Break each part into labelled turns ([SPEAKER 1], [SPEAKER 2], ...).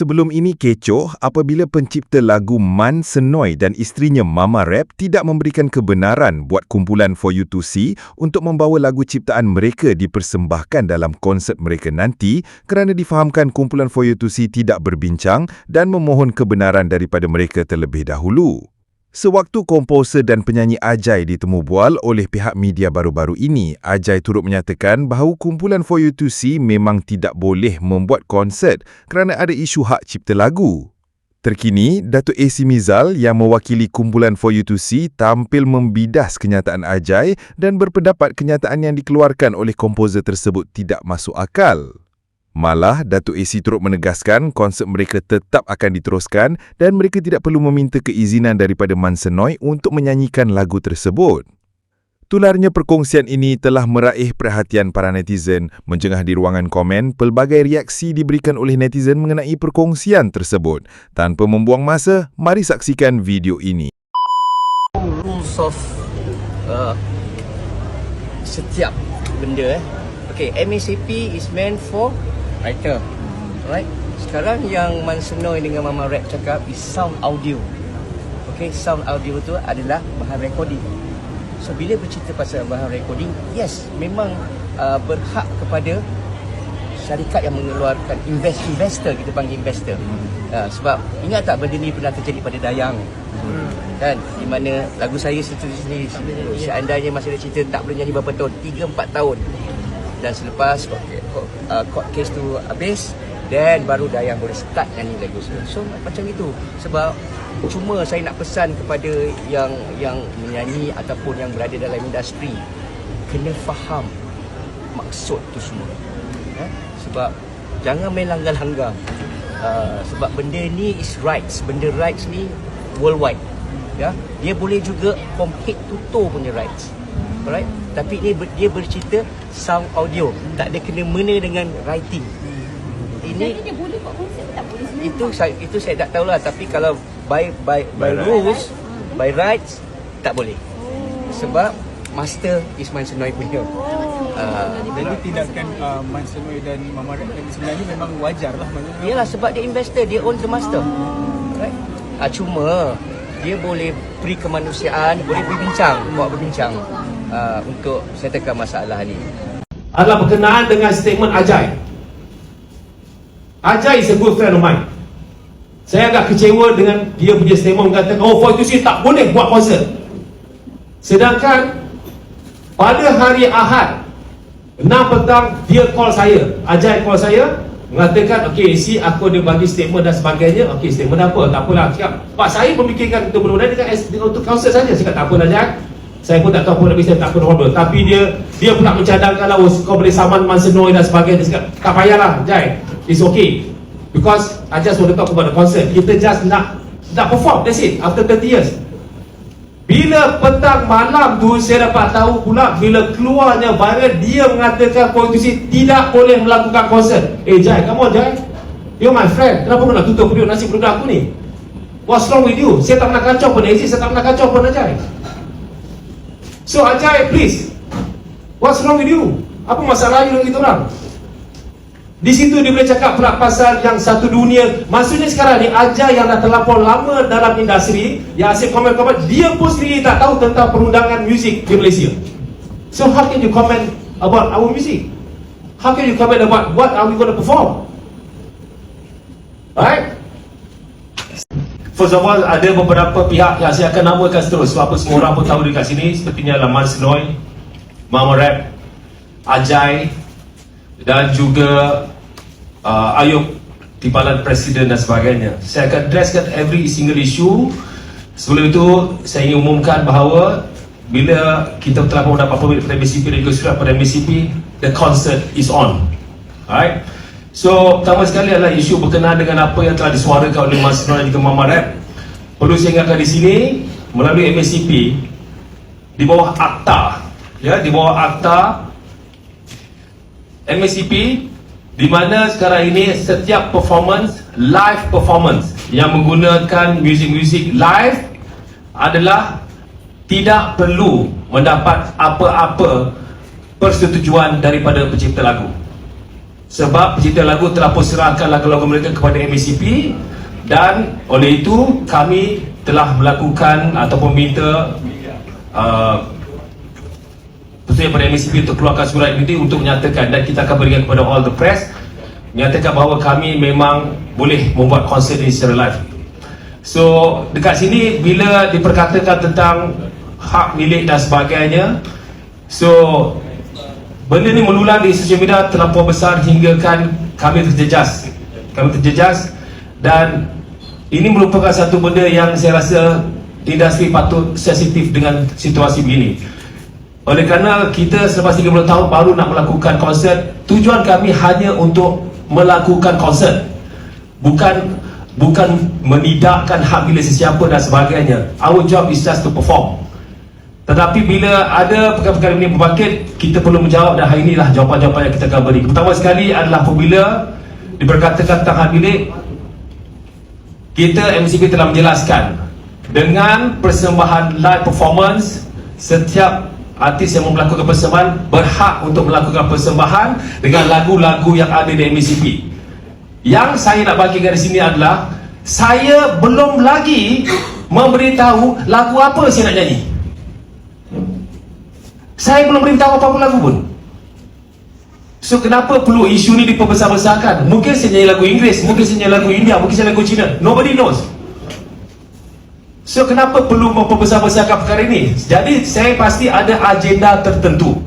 [SPEAKER 1] sebelum ini kecoh apabila pencipta lagu Man Senoi dan isterinya Mama Rap tidak memberikan kebenaran buat kumpulan For You To See untuk membawa lagu ciptaan mereka dipersembahkan dalam konsert mereka nanti kerana difahamkan kumpulan For You To See tidak berbincang dan memohon kebenaran daripada mereka terlebih dahulu. Sewaktu komposer dan penyanyi Ajai ditemu bual oleh pihak media baru-baru ini, Ajai turut menyatakan bahawa kumpulan For You To See memang tidak boleh membuat konsert kerana ada isu hak cipta lagu. Terkini, Datuk AC Mizal yang mewakili kumpulan For You To See tampil membidas kenyataan Ajai dan berpendapat kenyataan yang dikeluarkan oleh komposer tersebut tidak masuk akal. Malah, Datuk AC turut menegaskan konsert mereka tetap akan diteruskan dan mereka tidak perlu meminta keizinan daripada Mansenoi untuk menyanyikan lagu tersebut. Tularnya perkongsian ini telah meraih perhatian para netizen. Menjengah di ruangan komen, pelbagai reaksi diberikan oleh netizen mengenai perkongsian tersebut. Tanpa membuang masa, mari saksikan video ini.
[SPEAKER 2] rules of uh, setiap benda eh. Okay, MACP is meant for writer. Alright. Sekarang yang Mansenoi dengan Mama Rap cakap is sound audio. Okay, sound audio tu adalah bahan recording. So bila bercerita pasal bahan recording, yes, memang uh, berhak kepada syarikat yang mengeluarkan invest investor kita panggil investor. Uh, sebab ingat tak benda ni pernah terjadi pada Dayang. Kan di mana lagu saya situ sini seandainya masih ada cerita tak boleh nyanyi berapa tahun 3 4 tahun dan selepas court, uh, court case tu habis then baru Dayang boleh start nyanyi lagu saya. So macam itu sebab cuma saya nak pesan kepada yang yang menyanyi ataupun yang berada dalam industri kena faham maksud tu semua. Eh? Sebab jangan main langgar-langgar. Uh, sebab benda ni is rights. Benda rights ni worldwide. Ya, dia boleh juga from head to toe punya rights. Alright? Tapi ni ber, dia bercerita sound audio. Tak ada kena mena dengan writing. Ini
[SPEAKER 3] Jadi dia boleh buat konsert tak boleh sebenarnya.
[SPEAKER 2] itu saya itu saya tak tahulah tapi kalau by by by,
[SPEAKER 1] By
[SPEAKER 2] rules by rights tak boleh. Sebab master is Mansenoi punya. Uh,
[SPEAKER 4] Jadi tindakan uh, Mansenoi dan Mama tadi sebenarnya memang wajar lah maksudnya.
[SPEAKER 2] Yalah sebab dia investor, dia own the master. Right? Ah, cuma dia boleh beri kemanusiaan, boleh berbincang, buat berbincang uh, untuk settlekan masalah ni.
[SPEAKER 5] adalah berkenaan dengan statement Ajay. Ajay is a good friend of mine. Saya agak kecewa dengan dia punya statement mengatakan, oh, for sih tak boleh buat konsert. Sedangkan pada hari Ahad, 6 petang, dia call saya. Ajay call saya, mengatakan, okay, si aku ada bagi statement dan sebagainya. Okay, statement apa? Tak apalah. Cakap, Pak, saya memikirkan untuk mudah-mudahan dengan, untuk konsert saja. Kata, tak apalah, Ajay. Saya pun tak tahu nak bisa tak problem. Tapi dia dia pula mencadangkan lah, oh, kau boleh saman Mansenoi dan sebagainya. Dia cakap, tak payahlah, Jai. It's okay. Because I just want to talk about the concert. Kita just nak nak perform. That's it. After 30 years. Bila petang malam tu saya dapat tahu pula bila keluarnya viral dia mengatakan politisi tidak boleh melakukan konsert. Eh Jai, come on Jai. You're my friend. Kenapa kau nak tutup periuk nasi perudak aku ni? What's wrong with you? Saya tak nak kacau pun Aziz, saya tak nak kacau pun Ajay. So Ajay, please. What's wrong with you? Apa masalah you dengan kita orang? Di situ dia boleh cakap pula pasal yang satu dunia. Maksudnya sekarang ni Ajay yang dah terlampau lama dalam industri, yang asyik komen-komen, dia pun sendiri tak tahu tentang perundangan muzik di Malaysia. So how can you comment about our music? How can you comment about what are we going to perform? Right? First of all, ada beberapa pihak yang saya akan namakan seterus Sebab apa? Semua orang pun tahu dekat sini. Sepertinya Laman Senoi Mama Rap Ajay Dan juga uh, Ayub Timbalan Presiden dan sebagainya. Saya akan addresskan every single issue. Sebelum itu, saya ingin umumkan bahawa Bila kita telah mendapat permit daripada MCP dan juga surat pada MCP The concert is on. Alright So, pertama sekali adalah isu berkenaan dengan apa yang telah disuarakan oleh Mas Nur dan juga Mama Rap. Perlu saya ingatkan di sini, melalui MSCP, di bawah akta, ya, di bawah akta MSCP, di mana sekarang ini setiap performance, live performance yang menggunakan muzik-muzik live adalah tidak perlu mendapat apa-apa persetujuan daripada pencipta lagu. Sebab pencipta lagu telah pun serahkan lagu-lagu mereka kepada MACP dan oleh itu kami telah melakukan ataupun minta uh, Khususnya pada MSCP untuk keluarkan surat ini untuk menyatakan. Dan kita akan berikan kepada all the press menyatakan bahawa kami memang boleh membuat konsert ini secara live. So dekat sini bila diperkatakan tentang hak milik dan sebagainya so benda ni melulang di sosial media terlampau besar hingga kan kami terjejas. Kami terjejas dan ini merupakan satu benda yang saya rasa industri patut sensitif dengan situasi begini. Oleh kerana kita selepas 30 tahun baru nak melakukan konsert tujuan kami hanya untuk melakukan konsert. Bukan bukan menidakkan hak milik sesiapa dan sebagainya. Our job is just to perform tetapi bila ada perkara-perkara ini berbangkit kita perlu menjawab dan hari inilah jawapan-jawapan yang kita akan beri. Pertama sekali adalah apabila diperkatakan tentang hak milik kita MCP telah menjelaskan dengan persembahan live performance setiap artis yang melakukan persembahan berhak untuk melakukan persembahan dengan lagu-lagu yang ada di MCP yang saya nak bagikan di sini adalah saya belum lagi memberitahu lagu apa saya nak nyanyi saya belum beritahu apa-apa lagu pun So kenapa perlu isu ni diperbesar-besarkan? Mungkin saya nyanyi lagu Inggeris, mungkin saya nyanyi lagu India, mungkin saya lagu Cina. Nobody knows. So kenapa perlu memperbesar-besarkan perkara ini? Jadi saya pasti ada agenda tertentu.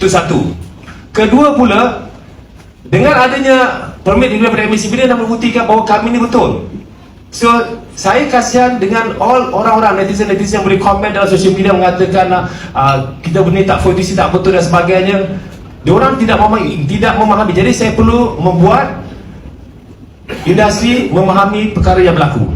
[SPEAKER 5] Itu satu. Kedua pula, dengan adanya permit daripada MSCB dia nak membuktikan bahawa kami ni betul. So saya kasihan dengan all orang-orang netizen-netizen yang boleh komen dalam sosial media mengatakan uh, kita benda tak politisi tak betul dan sebagainya. Diorang tidak memahami, tidak memahami. Jadi saya perlu membuat industri memahami perkara yang berlaku.